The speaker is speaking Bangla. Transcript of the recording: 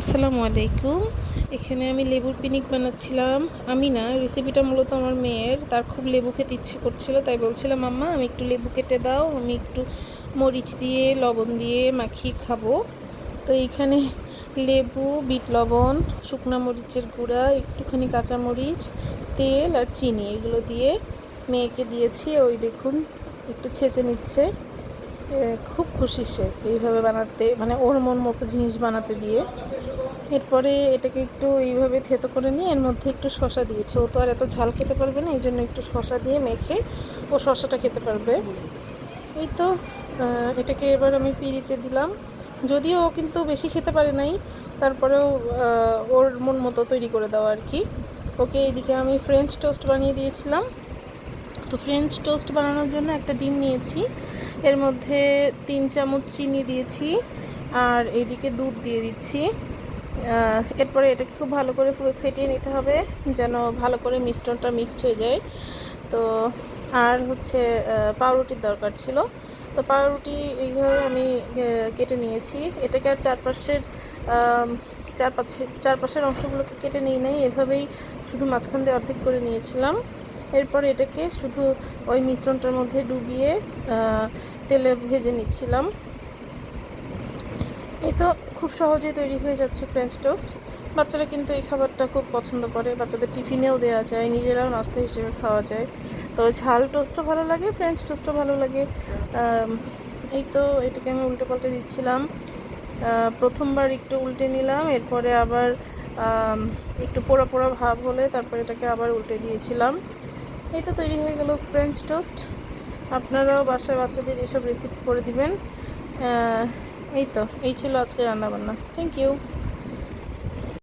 আসসালামু আলাইকুম। এখানে আমি লেবুর পিনিক বানাচ্ছিলাম। আমি না রেসিপিটা মূলত আমার মেয়ের। তার খুব লেবু খেতে ইচ্ছে করছিল, তাই বলছিলাম আম্মা আমি একটু লেবু কেটে দাও। আমি একটু মরিচ দিয়ে, লবণ দিয়ে মাখিয়ে খাব। তো এইখানে লেবু, বিট লবণ, শুকনো মরিচের গুঁড়া, একটুখানি কাঁচা মরিচ, তেল আর চিনি এগুলো দিয়ে মেয়েকে দিয়েছি। ওই দেখুন, একটু ছেঁচে নিচ্ছে। খুব খুশি সে এইভাবে বানাতে মানে ওর মন মতো জিনিস বানাতে দিয়ে। এরপরে এটাকে একটু এইভাবে থেতো করে নিয়ে এর মধ্যে একটু শশা দিয়েছে। ও তো আর এত ঝাল খেতে পারবে না এই জন্য একটু শশা দিয়ে মেখে ও শশাটা খেতে পারবে। এই তো এটাকে এবার আমি পিরিচে দিলাম। যদিও ও কিন্তু বেশি খেতে পারে নাই, তারপরেও ওর মন মতো তৈরি করে দেওয়া আর কি। ওকে এইদিকে আমি ফ্রেঞ্চ টোস্ট বানিয়ে দিয়েছিলাম। তো ফ্রেঞ্চ টোস্ট বানানোর জন্য একটা ডিম নিয়েছি। এর মধ্যে তিন চামচ চিনি দিয়েছি, আর এইদিকে দুধ দিয়ে দিচ্ছি। এরপরে এটাকে খুব ভালো করে ফেটিয়ে নিতে হবে, যেন ভালো করে মিশ্রণটা মিক্সড হয়ে যায়। তো আর হচ্ছে পাউরুটির দরকার ছিল। তো পাউরুটি এইভাবে আমি কেটে নিয়েছি। এটাকে আর চারপাশের চারপাশে, চারপাশের অংশগুলোকে কেটে নিই নাই। এভাবেই শুধু মাঝখান দিয়ে অর্ধেক করে নিয়েছিলাম। এরপর এটাকে শুধু ওই মিশ্রণটার মধ্যে ডুবিয়ে তেলে ভেজে নিচ্ছিলাম। এই তো খুব সহজেই তৈরি হয়ে যাচ্ছে ফ্রেঞ্চ টোস্ট বাচ্চারা কিন্তু এই খাবারটা খুব পছন্দ করে। বাচ্চাদের টিফিনেও দেওয়া যায়, নিজেরাও নাস্তা হিসেবে খাওয়া যায়। তো ঝাল টোস্টও ভালো লাগে ফ্রেঞ্চ টোস্টও ভালো লাগে। এই তো এটাকে আমি উল্টে পাল্টে দিচ্ছিলাম প্রথমবার একটু উল্টে নিলাম, এরপরে আবার একটু পোড়া পোড়া ভাব হলে তারপরে এটাকে আবার উল্টে দিয়েছিলাম। এই তো তৈরি হয়ে গেল ফ্রেঞ্চ টোস্ট আপনারাও বাসায় বাচ্চাদের এসব রেসিপি করে দিবেন। এই তো এই ছিল আজকে রান্নাবান্না। Thank you